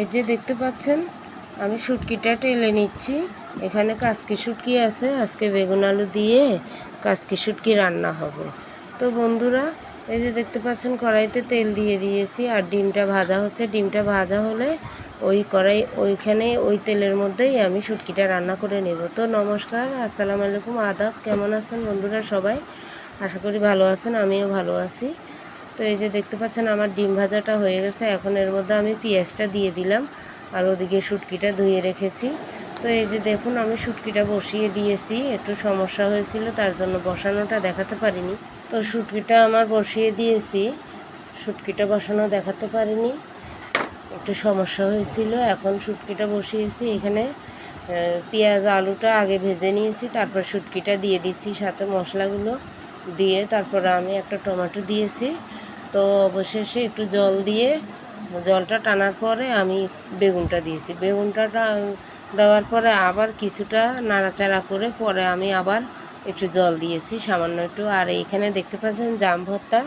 এই যে দেখতে পাচ্ছেন, আমি শুটকিটা টেলে নিচ্ছি। এখানে কাসকি শুটকি আছে, আজকে বেগুন আলু দিয়ে কাসকি শুটকি রান্না হবে। তো বন্ধুরা, এই যে দেখতে পাচ্ছেন, কড়াইতে তেল দিয়ে দিয়েছি, আর ডিমটা ভাজা হচ্ছে। ডিমটা ভাজা হলে ওই কড়াই, ওইখানে ওই তেলের মধ্যেই আমি শুটকিটা রান্না করে নেব। তো নমস্কার, আসসালামু আলাইকুম, আদাব, কেমন আছেন বন্ধুরা সবাই? আশা করি ভালো আছেন, আমিও ভালো আছি। তো এই যে দেখতে পাচ্ছেন, আমার ডিম ভাজাটা হয়ে গেছে। এখন এর মধ্যে আমি পেঁয়াজটা দিয়ে দিলাম আর ওদিকে শুটকিটা ধুয়ে রেখেছি। তো এই যে দেখুন, আমি শুটকিটা বসিয়ে দিয়েছি। একটু সমস্যা হয়েছিল, তার জন্য বসানোটা দেখাতে পারিনি। তো শুটকিটা আমার বসিয়ে দিয়েছি। শুটকিটা বসানো দেখাতে পারিনি। একটু সমস্যা হয়েছিল, এখন শুটকিটা বসিয়েছি। এখানে পেঁয়াজ, আলুটা আগে ভেজে নিয়েছি, তারপর শুটকিটা দিয়ে দিয়েছি সাথে মশলাগুলো। দিয়ে তারপর আমি একটা টমেটো দিয়েছি। তো অবশেষে একটু জল দিয়ে জলটা টানার পরে আমি বেগুনটা দিয়েছি। বেগুনটা দেওয়ার পরে আবার কিছুটা নাড়াচাড়া করে পরে আমি আবার একটু জল দিয়েছি, সামান্য একটু। আর এইখানে দেখতে পাচ্ছেন জাম ভর্তা,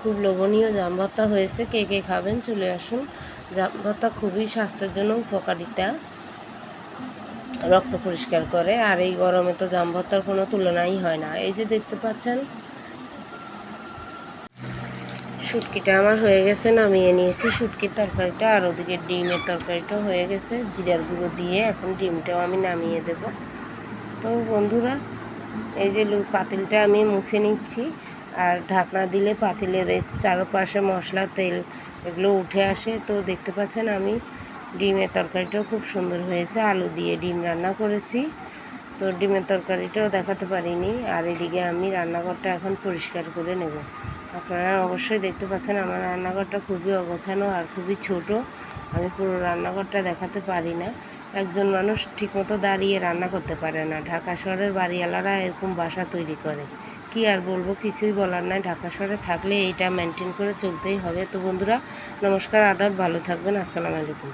খুব লোভনীয় জাম ভর্তা হয়েছে। কে কে খাবেন চলে আসুন। জাম ভর্তা খুবই স্বাস্থ্যের জন্য উপকারিতা, রক্ত পরিষ্কার করে। আর এই গরমে তো জাম ভর্তার কোনো তুলনাই হয় না। এই যে দেখতে পাচ্ছেন শুটকিটা আমার হয়ে গেছে, নামিয়ে নিয়েছি। শুটকির তরকারিটা আর ওদিকে ডিমের তরকারিটাও হয়ে গেছে। জিরার গুঁড়ো দিয়ে এখন ডিমটাও আমি নামিয়ে দেব। তো বন্ধুরা, এই যে পাতিলটা আমি মুছে নিচ্ছি। আর ঢাকনা দিলে পাতিলের চারপাশে মশলা, তেল এগুলো উঠে আসে। তো দেখতে পাচ্ছেন আমি ডিমের তরকারিটাও খুব সুন্দর হয়েছে। আলু দিয়ে ডিম রান্না করেছি। তো ডিমের তরকারিটাও দেখাতে পারিনি। আর এদিকে আমি রান্নাঘরটা এখন পরিষ্কার করে নেব। আপনারা অবশ্যই দেখতে পাচ্ছেন আমার রান্নাঘরটা খুবই অগোছানো আর খুবই ছোট। আমি পুরো রান্নাঘরটা দেখাতে পারি না। একজন মানুষ ঠিকমতো দাঁড়িয়ে রান্না করতে পারে না। ঢাকা শহরের বাড়িওয়ালারা এরকম বাসা তৈরি করে। কি আর বলব, কিছুই বলার নাই। ঢাকা শহরে থাকলে এইটা মেনটেন করে চলতেই হবে। তো বন্ধুরা, নমস্কার, আদাব। ভালো থাকবেন। আসসালামু আলাইকুম।